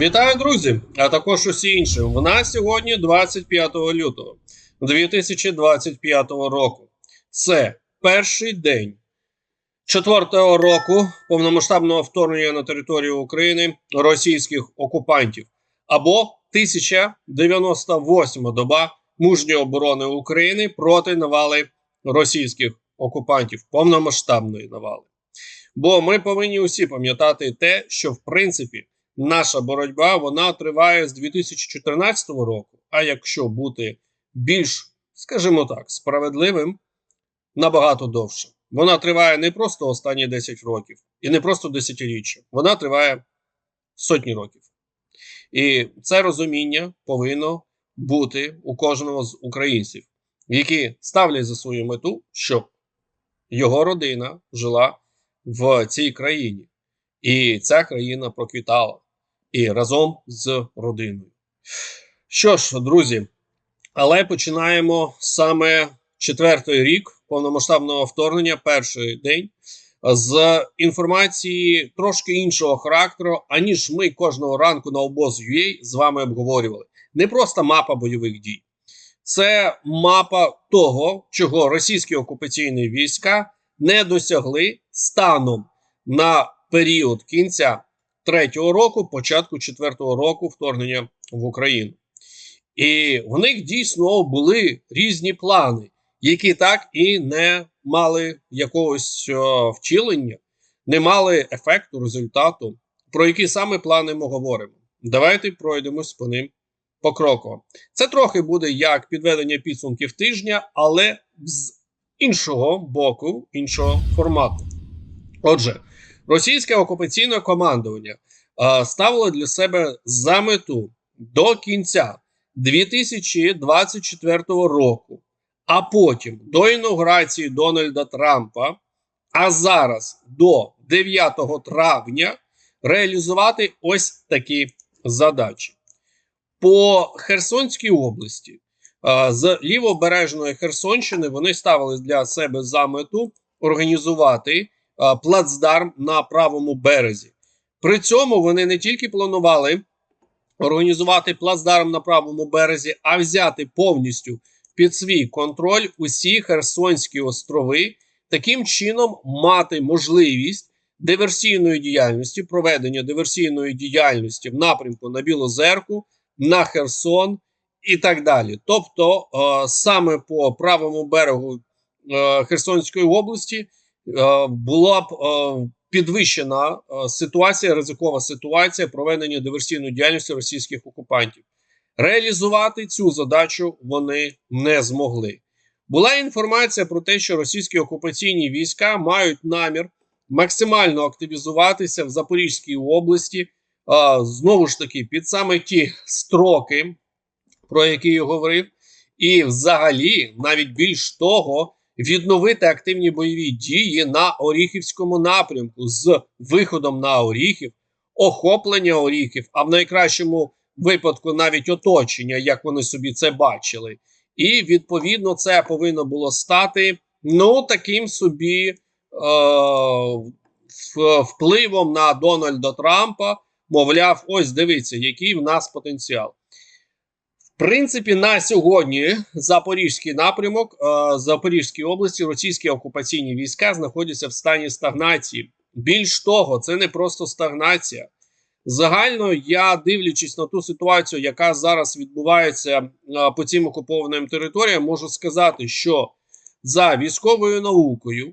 Вітаю, друзі! А також усі інші. В нас сьогодні 25 лютого 2025 року. Це перший день четвертого року повномасштабного вторгнення на територію України російських окупантів або 1098 доба мужньої оборони України проти навали російських окупантів, повномасштабної навали. Бо ми повинні усі пам'ятати те, що в принципі наша боротьба вона триває з 2014 року. А якщо бути більш, скажімо так, справедливим, набагато довше. Вона триває не просто останні 10 років і не просто десятиріччя, вона триває сотні років. І це розуміння повинно бути у кожного з українців, які ставлять за свою мету, щоб його родина жила в цій країні, і ця країна проквітала і разом з родиною. Що ж, друзі, але починаємо саме четвертий рік повномасштабного вторгнення, перший день, з інформації трошки іншого характеру, аніж ми кожного ранку на обоз.ua з вами обговорювали. Не просто мапа бойових дій, це мапа того, чого російські окупаційні війська не досягли станом на період кінця третього року, початку четвертого року вторгнення в Україну. І в них дійсно були різні плани, які так і не мали якогось о, вчилення, не мали ефекту, результату. Про які саме плани ми говоримо? Давайте пройдемось по ним покроково. Це трохи буде як підведення підсумків тижня, але з іншого боку, іншого формату. Отже, російське окупаційне командування е, ставило для себе за мету до кінця 2024 року, а потім до інаугурації Дональда Трампа, а зараз до 9 травня реалізувати ось такі задачі. По Херсонській області е, з лівобережної Херсонщини вони ставили для себе за мету організувати плацдарм на правому березі. При цьому вони не тільки планували організувати плацдарм на правому березі, а взяти повністю під свій контроль усі Херсонські острови, таким чином мати можливість диверсійної діяльності, проведення диверсійної діяльності в напрямку на Білозерку, на Херсон і так далі. Тобто, е, саме по правому берегу е, Херсонської області е, була б е, підвищена е, ситуація, ризикова ситуація проведення диверсійної діяльності російських окупантів. Реалізувати цю задачу вони не змогли. Була інформація про те, що російські окупаційні війська мають намір максимально активізуватися в Запорізькій області. Знову ж таки, під саме ті строки, про які я говорив, і взагалі, навіть більш того, відновити активні бойові дії на Оріхівському напрямку з виходом на Оріхів, охоплення Оріхів, а в найкращому випадку навіть оточення, як вони собі це бачили. І відповідно це повинно було стати ну таким собі е, впливом на Дональда Трампа. Мовляв, ось дивіться, який в нас потенціал. Принципі, на сьогодні Запорізький напрямок е, Запорізькій області російські окупаційні війська знаходяться в стані стагнації. Більш того, це не просто стагнація. Загально я дивлячись на ту ситуацію, яка зараз відбувається е, по цим окупованим територіям, можу сказати, що за військовою наукою е,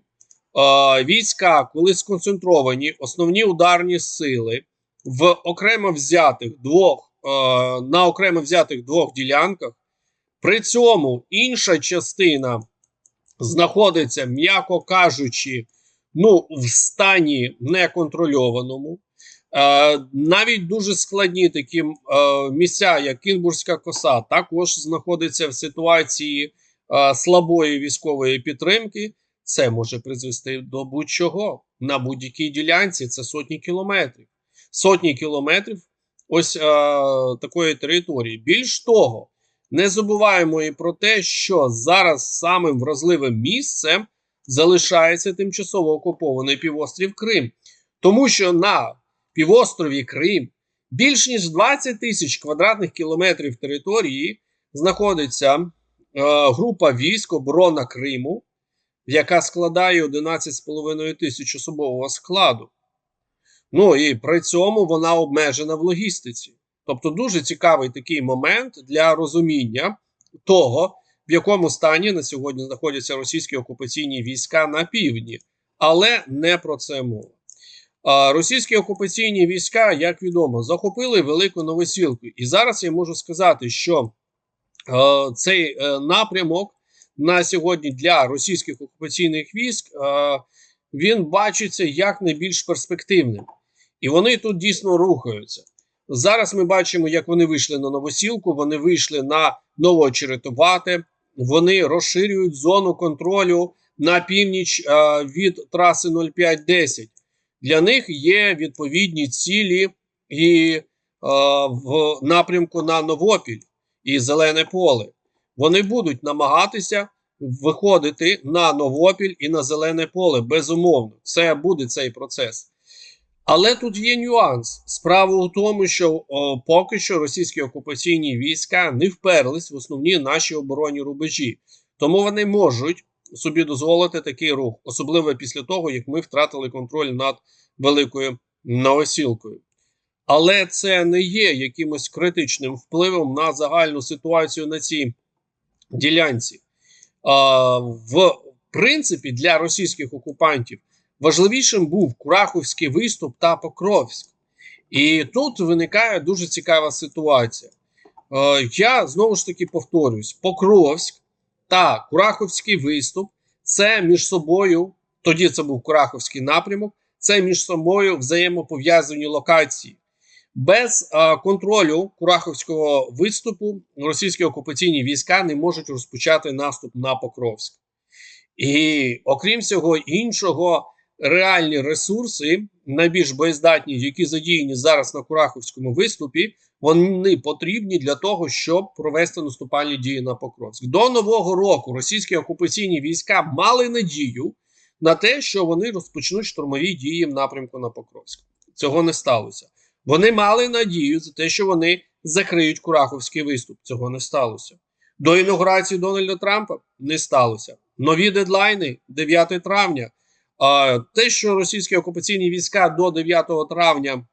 війська, коли сконцентровані основні ударні сили в окремо взятих двох на окремо взятих двох ділянках, при цьому інша частина знаходиться, м'яко кажучи, ну в стані неконтрольованому. Е, навіть дуже складні такі е, місця, як Кінбурзька коса, також знаходиться в ситуації е, слабої військової підтримки. Це може призвести до будь-чого на будь-якій ділянці. Це сотні кілометрів. Сотні кілометрів ось е, такої території. Більш того, не забуваємо і про те, що зараз самим вразливим місцем залишається тимчасово окупований півострів Крим, тому що на півострові Крим Більш ніж 20 тисяч квадратних кілометрів території знаходиться е, група військ оборона Криму, яка складає 11,5 тисяч особового складу. Ну і при цьому вона обмежена в логістиці. Тобто, дуже цікавий такий момент для розуміння того, в якому стані на сьогодні знаходяться російські окупаційні війська на півдні, але не про це мова. Російські окупаційні війська, як відомо, захопили велику новосілку. І зараз я можу сказати, що е, цей е, напрямок на сьогодні для російських окупаційних військ е, він бачиться як найбільш перспективним. І вони тут дійсно рухаються. Зараз ми бачимо, як вони вийшли на новосілку, вони вийшли на Новоочеретувати, вони розширюють зону контролю на північ е, від траси 0510. Для них є відповідні цілі і е, в напрямку на Новопіль і Зелене поле. Вони будуть намагатися виходити на Новопіль і на Зелене поле. Безумовно, це буде цей процес. Але тут є нюанс. Справа у тому, що о, поки що російські окупаційні війська не вперлись в основні наші оборонні рубежі, тому вони можуть собі дозволити такий рух, особливо після того, як ми втратили контроль над великою новосілкою. Але це не є якимось критичним впливом на загальну ситуацію на цій ділянці. А, в принципі, для російських окупантів важливішим був Кураховський виступ та Покровськ. І тут виникає дуже цікава ситуація. Е, я знову ж таки повторюсь: Покровськ та Кураховський виступ це між собою, тоді це був Кураховський напрямок, це між собою взаємопов'язані локації. Без е, контролю Кураховського виступу російські окупаційні війська не можуть розпочати наступ на Покровськ. І окрім всього іншого, реальні ресурси, найбільш боєздатні, які задіяні зараз на Кураховському виступі, вони потрібні для того, щоб провести наступальні дії на Покровськ. До нового року російські окупаційні війська мали надію на те, що вони розпочнуть штурмові дії в напрямку на Покровськ. Цього не сталося. Вони мали надію за те, що вони закриють Кураховський виступ. Цього не сталося. До інаугурації Дональда Трампа не сталося. Нові дедлайни 9 травня. Те, що російські окупаційні війська до 9 травня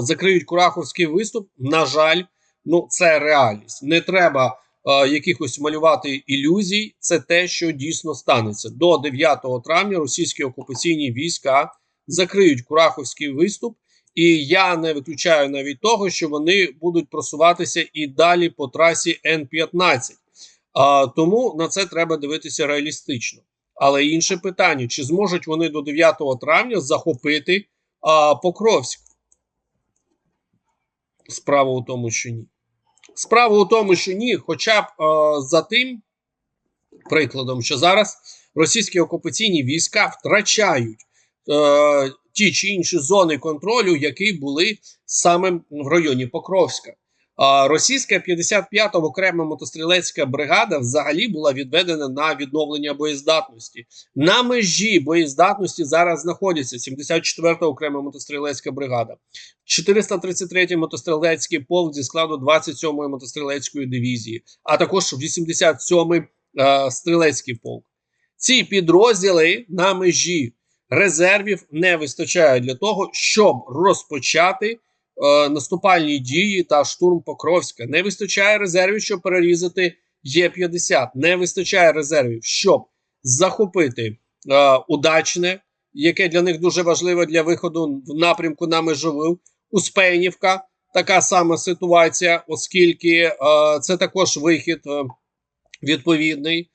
закриють Кураховський виступ, на жаль, ну це реальність. Не треба якихось малювати ілюзій. Це те, що дійсно станеться. До 9 травня російські окупаційні війська закриють Кураховський виступ. І я не виключаю навіть того, що вони будуть просуватися і далі по трасі Н-15. А, Тому на це треба дивитися реалістично. Але інше питання: чи зможуть вони до 9 травня захопити а, Покровськ? Справа у тому, що ні. Справа у тому, що ні, хоча б а, за тим прикладом, що зараз російські окупаційні війська втрачають а, ті чи інші зони контролю, які були саме в районі Покровська. Російська 55-та окрема мотострілецька бригада взагалі була відведена на відновлення боєздатності. На межі боєздатності зараз знаходиться 74-та окрема мотострілецька бригада, 433-й мотострілецький полк зі складу 27-ї мотострілецької дивізії, а також 87-й е, стрілецький полк. Ці підрозділи на межі резервів не вистачає для того, щоб розпочати. Е, наступальні дії та штурм Покровська. Не вистачає резервів, щоб перерізати Є-50. Не вистачає резервів, щоб захопити е, удачне, яке для них дуже важливе для виходу в напрямку на межову. Успенівка. Така сама ситуація, оскільки е, це також вихід е, відповідний.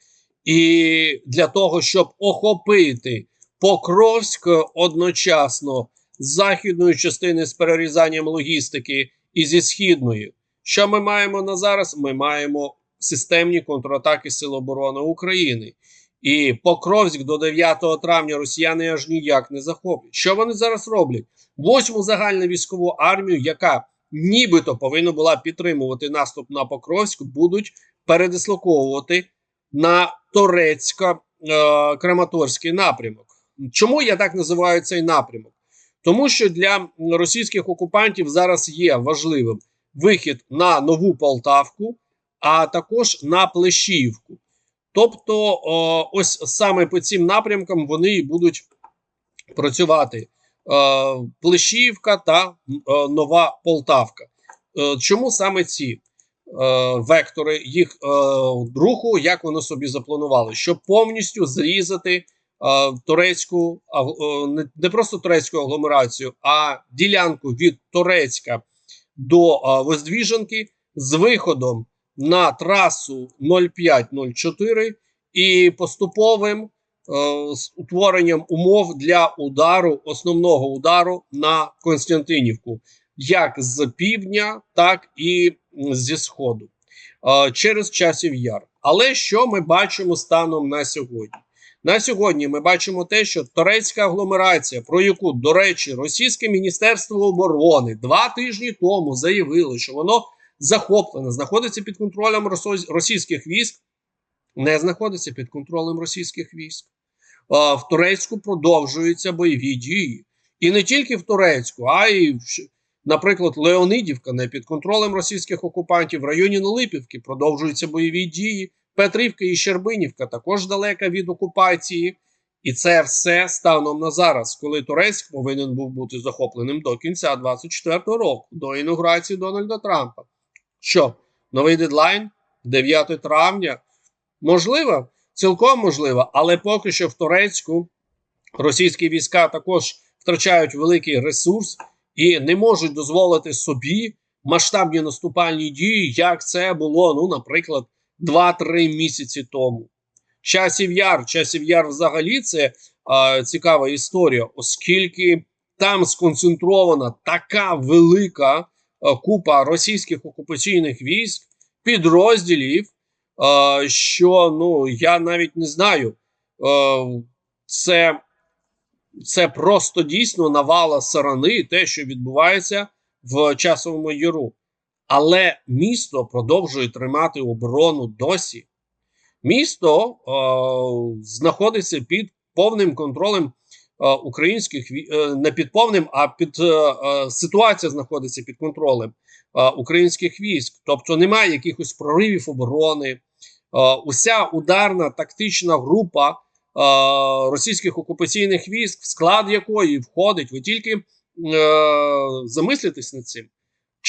І для того, щоб охопити Покровськ одночасно західної частини з перерізанням логістики і зі східної. Що ми маємо на зараз? Ми маємо системні контратаки Сил оборони України. І Покровськ до 9 травня росіяни аж ніяк не захоплять. Що вони зараз роблять? Восьму загальну військову армію, яка нібито повинна була підтримувати наступ на Покровськ, будуть передислоковувати на Торецько-Краматорський напрямок. Чому я так називаю цей напрямок? Тому що для російських окупантів зараз є важливим вихід на нову Полтавку, а також на Плещіївку. Тобто, ось саме по цим напрямкам вони і будуть працювати е, Плещіївка та е, Нова Полтавка. Е, чому саме ці вектори їх руху, як вони собі запланували, щоб повністю зрізати е, турецьку е, не, просто турецьку агломерацію, а ділянку від Турецька до е, Воздвіженки з виходом на трасу 0504 і поступовим з утворенням умов для удару, основного удару на Константинівку, як з півдня, так і зі сходу через часів яр. Але що ми бачимо станом на сьогодні? На сьогодні ми бачимо те, що турецька агломерація, про яку, до речі, російське міністерство оборони два тижні тому заявило, що воно захоплене, знаходиться під контролем російських військ, не знаходиться під контролем російських військ. В Турецьку продовжуються бойові дії. І не тільки в Турецьку, а й, наприклад, Леонидівка не під контролем російських окупантів в районі Нолипівки продовжуються бойові дії. Петрівка і Щербинівка також далека від окупації. І це все станом на зараз, коли Турецьк повинен був бути захопленим до кінця 24-го року, до інаугурації Дональда Трампа. Що, новий дедлайн 9 травня? Можливо, цілком можливо, але поки що в Турецьку російські війська також втрачають великий ресурс і не можуть дозволити собі масштабні наступальні дії, як це було, ну, наприклад, 2-3 місяці тому. Часів яр, часів яр взагалі це е, цікава історія, оскільки там сконцентрована така велика е, купа російських окупаційних військ, підрозділів, е, що ну я навіть не знаю, е, це, це просто дійсно навала сарани, те, що відбувається в часовому яру. Але місто продовжує тримати оборону досі. Місто е, знаходиться під повним контролем е, українських е, не під повним, а під е, е, ситуація знаходиться під контролем е, українських військ. Тобто немає якихось проривів оборони. Е, уся ударна тактична група е, російських окупаційних військ, в склад якої входить, ви тільки е, замислитесь над цим.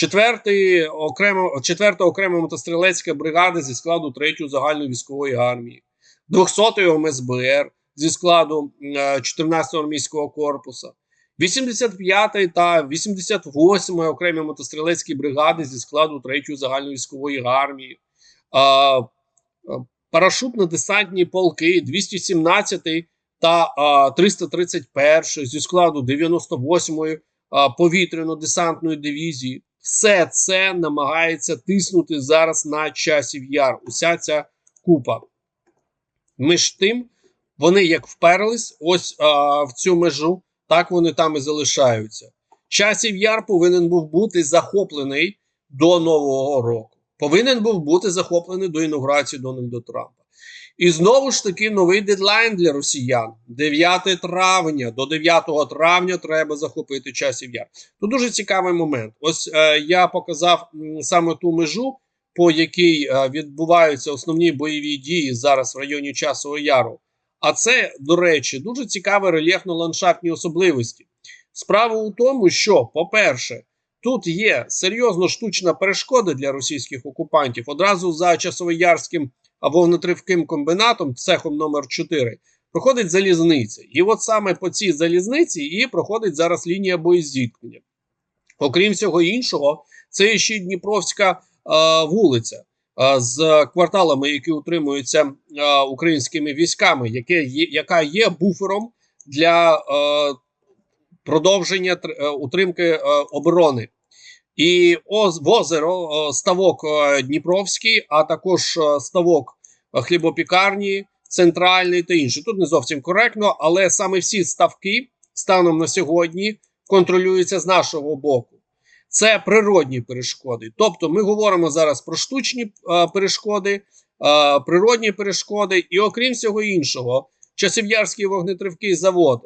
Четвертий окремо, четверта окрема мотострілецька бригада зі складу 3-ї загальної військової армії, 200-ї ОМСБР зі складу е, 14-го армійського корпусу, 85-ї та 88-ї окремі мотострілецькі бригади зі складу 3-ї загальної військової армії, а, парашутно-десантні полки 217-ї та 331-ї зі складу 98-ї повітряно-десантної дивізії. Все це намагається тиснути зараз на часів яр. Уся ця купа. Між тим, вони як вперлись ось а, в цю межу, так вони там і залишаються. Часів яр повинен був бути захоплений до Нового року. Повинен був бути захоплений до інаугурації Дональда Трампа. І знову ж таки новий дедлайн для росіян: 9 травня. До 9 травня треба захопити часів яр. Тут дуже цікавий момент. Ось е, я показав м, саме ту межу, по якій е, відбуваються основні бойові дії зараз в районі Часового Яру. А це, до речі, дуже цікаві рельєфно-ландшафтні особливості. Справа у тому, що, по-перше, тут є серйозно штучна перешкода для російських окупантів одразу за часовоярським вогнетривким комбінатом, цехом номер 4 проходить залізниця. І от саме по цій залізниці і проходить зараз лінія боєзіткнення. Окрім всього іншого, це ще Дніпровська е, вулиця е, з кварталами, які утримуються е, українськими військами, яке є, яка є буфером для е, продовження е, утримки е, оборони. І в озеро е, ставок е, Дніпровський, а також е, ставок хлібопікарні, центральний та інші. Тут не зовсім коректно, але саме всі ставки станом на сьогодні контролюються з нашого боку. Це природні перешкоди. Тобто, ми говоримо зараз про штучні перешкоди, природні перешкоди, і окрім всього іншого, Часів'ярський вогнетривкий завод,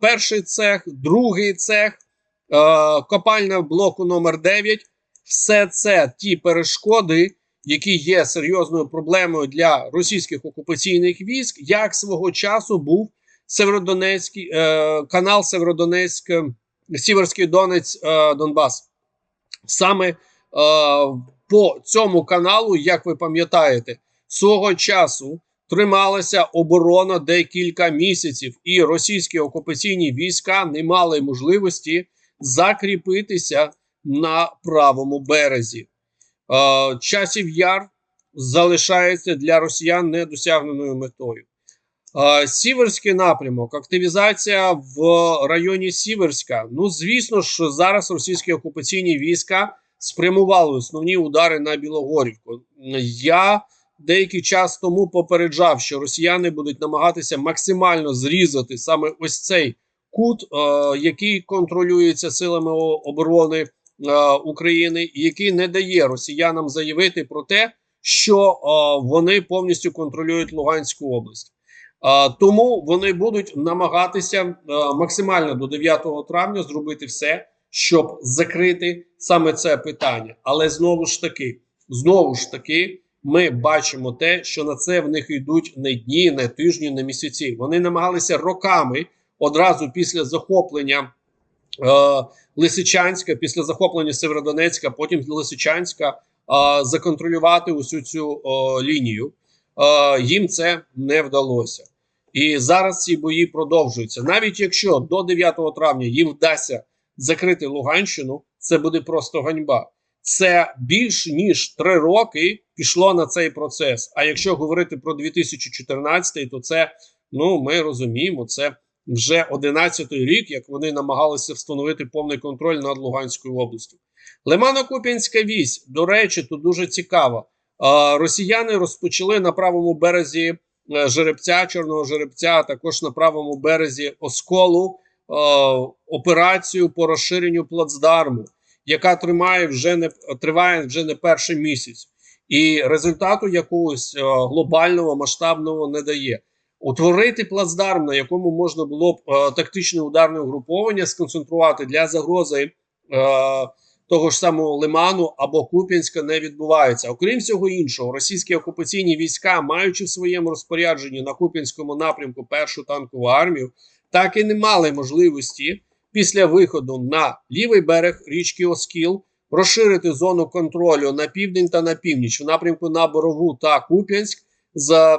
перший цех, другий цех, копальня блоку номер 9 все це ті перешкоди, які є серйозною проблемою для російських окупаційних військ, як свого часу був Северодонецький е, канал Северодонецьк, е, Сіверський Донець е, Донбас. Саме е, по цьому каналу, як ви пам'ятаєте, свого часу трималася оборона декілька місяців, і російські окупаційні війська не мали можливості закріпитися на правому березі. Е, часів яр залишається для росіян недосягненою метою. Е, Сіверський напрямок, активізація в районі Сіверська. Ну, звісно ж, зараз російські окупаційні війська спрямували основні удари на Білогорівку. Я деякий час тому попереджав, що росіяни будуть намагатися максимально зрізати саме ось цей кут, е, який контролюється силами оборони е, України, який не дає росіянам заявити про те, що е, вони повністю контролюють Луганську область. Тому вони будуть намагатися максимально до 9 травня зробити все, щоб закрити саме це питання. Але знову ж таки, знову ж таки, ми бачимо те, що на це в них йдуть не дні, не тижні, не місяці. Вони намагалися роками одразу після захоплення е, Лисичанська, після захоплення Северодонецька, потім Лисичанська, е, законтролювати усю цю е, лінію. Е, їм це не вдалося. І зараз ці бої продовжуються. Навіть якщо до 9 травня їм вдасться закрити Луганщину, це буде просто ганьба. Це більш ніж три роки пішло на цей процес. А якщо говорити про 2014, то це ну ми розуміємо, це вже 11-й рік, як вони намагалися встановити повний контроль над Луганською областю. Лимано-Куп'янська вісь, до речі, тут дуже цікаво. Росіяни розпочали на правому березі е, жеребця, чорного жеребця, а також на правому березі осколу операцію по розширенню плацдарму, яка тримає вже не триває вже не перший місяць, і результату якогось е, глобального масштабного не дає. Утворити плацдарм, на якому можна було б е, тактичне ударне угруповання сконцентрувати для загрози е, того ж самого Лиману або Куп'янська не відбувається. Окрім всього іншого, російські окупаційні війська, маючи в своєму розпорядженні на Куп'янському напрямку першу танкову армію, так і не мали можливості після виходу на лівий берег річки Оскіл розширити зону контролю на південь та на північ в напрямку на Борову та Куп'янськ з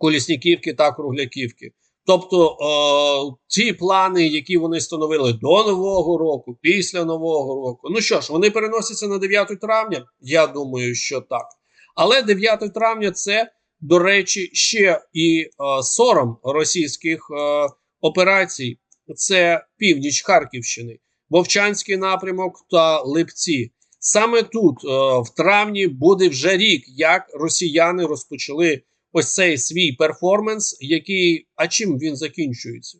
Колісніківки та Кругляківки. Тобто е, ті плани, які вони встановили до нового року, після нового року. Ну що ж, вони переносяться на 9 травня? Я думаю, що так. Але 9 травня це, до речі, ще і е, сором російських е, операцій. Це північ Харківщини, Вовчанський напрямок та Липці. Саме тут, е, в травні, буде вже рік, як росіяни розпочали ось цей свій перформанс, який а чим він закінчується.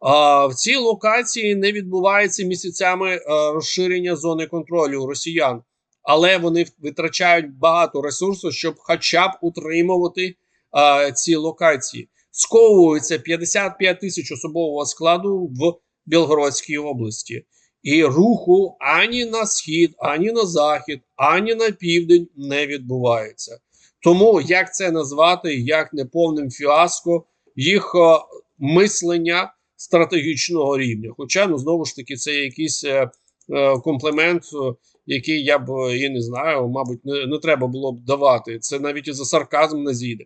А, в цій локації не відбувається місяцями розширення зони контролю росіян, але вони витрачають багато ресурсу, щоб хоча б утримувати а, ці локації. Сковується 55 тисяч особового складу в Білгородській області. І руху ані на схід, ані на захід, ані на південь не відбувається. Тому як це назвати, як неповним фіаско їх е, мислення стратегічного рівня. Хоча, ну знову ж таки, це якийсь е, е, комплімент, е, який я б і не знаю, мабуть, не, не треба було б давати. Це навіть і за сарказм не зійде.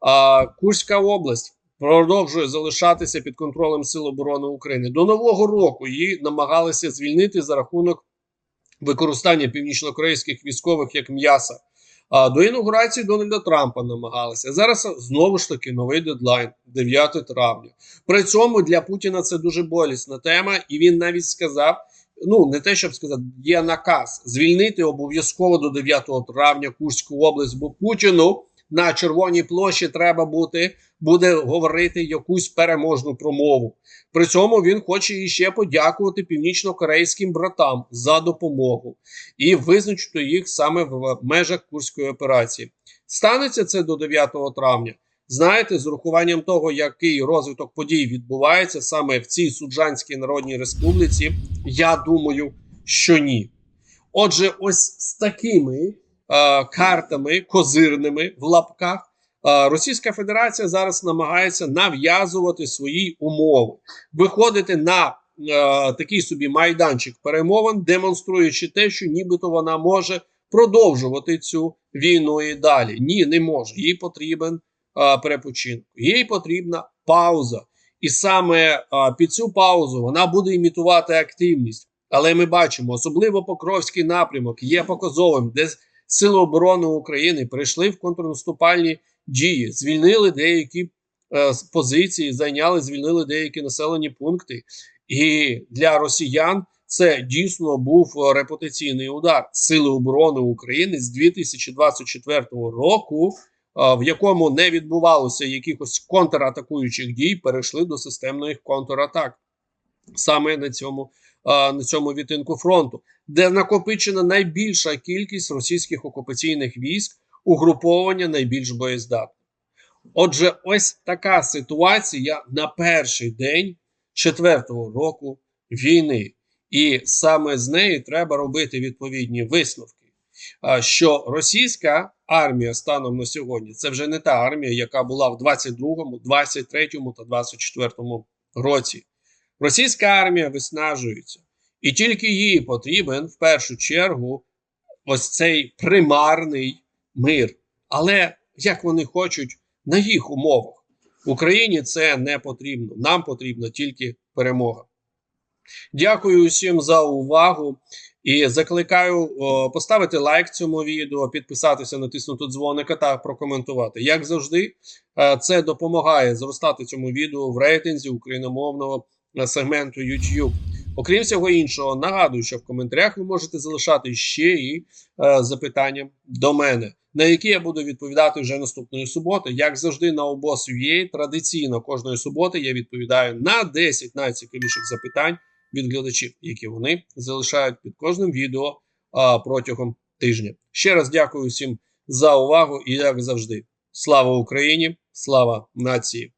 А Курська область продовжує залишатися під контролем Сил оборони України. До нового року її намагалися звільнити за рахунок використання північнокорейських військових як м'яса. До інаугурації Дональда Трампа намагалися. Зараз знову ж таки новий дедлайн 9 травня. При цьому для Путіна це дуже болісна тема, і він навіть сказав: ну не те, щоб сказати, є наказ звільнити обов'язково до 9 травня Курську область, бо Путіну на Червоній площі треба бути, буде говорити якусь переможну промову. При цьому він хоче іще подякувати північно-корейським братам за допомогу і визначити їх саме в межах курської операції. Станеться це до 9 травня. Знаєте, з урахуванням того, який розвиток подій відбувається саме в цій суджанській народній республіці, я думаю, що ні. Отже, ось з такими е, картами козирними в лапках. е, Російська Федерація зараз намагається нав'язувати свої умови, виходити на е, такий собі майданчик перемовин, демонструючи те, що нібито вона може продовжувати цю війну і далі. Ні, не може. Їй потрібен е, перепочинок, їй потрібна пауза. І саме під цю паузу вона буде імітувати активність. Але ми бачимо, особливо Покровський напрямок є показовим, де Сили оборони України прийшли в контрнаступальні дії, звільнили деякі е, позиції, зайняли, звільнили деякі населені пункти. І для росіян це дійсно був е, репутаційний удар Сили оборони України з 2024 року, е, в якому не відбувалося якихось контратакуючих дій, перейшли до системних контратак саме на цьому, на цьому відтинку фронту, де накопичена найбільша кількість російських окупаційних військ, угруповання найбільш боєздатних. Отже, ось така ситуація на перший день четвертого року війни, і саме з неї треба робити відповідні висновки. Що російська армія станом на сьогодні це вже не та армія, яка була в 22, 23 та 24 році. Російська армія виснажується, і тільки їй потрібен в першу чергу ось цей примарний мир. Але як вони хочуть на їх умовах, Україні це не потрібно. Нам потрібна тільки перемога. Дякую усім за увагу і закликаю о, поставити лайк цьому відео, підписатися, натиснути дзвоника та прокоментувати. Як завжди, е, це допомагає зростати цьому відео в рейтинзі україномовного сегменту YouTube. Окрім всього іншого, нагадую, що в коментарях ви можете залишати ще і е, запитання до мене, на які я буду відповідати вже наступної суботи. Як завжди, на обос.ua традиційно кожної суботи я відповідаю на 10 найцікавіших запитань від глядачів, які вони залишають під кожним відео а, протягом тижня. Ще раз дякую всім за увагу і як завжди. Слава Україні! Слава нації!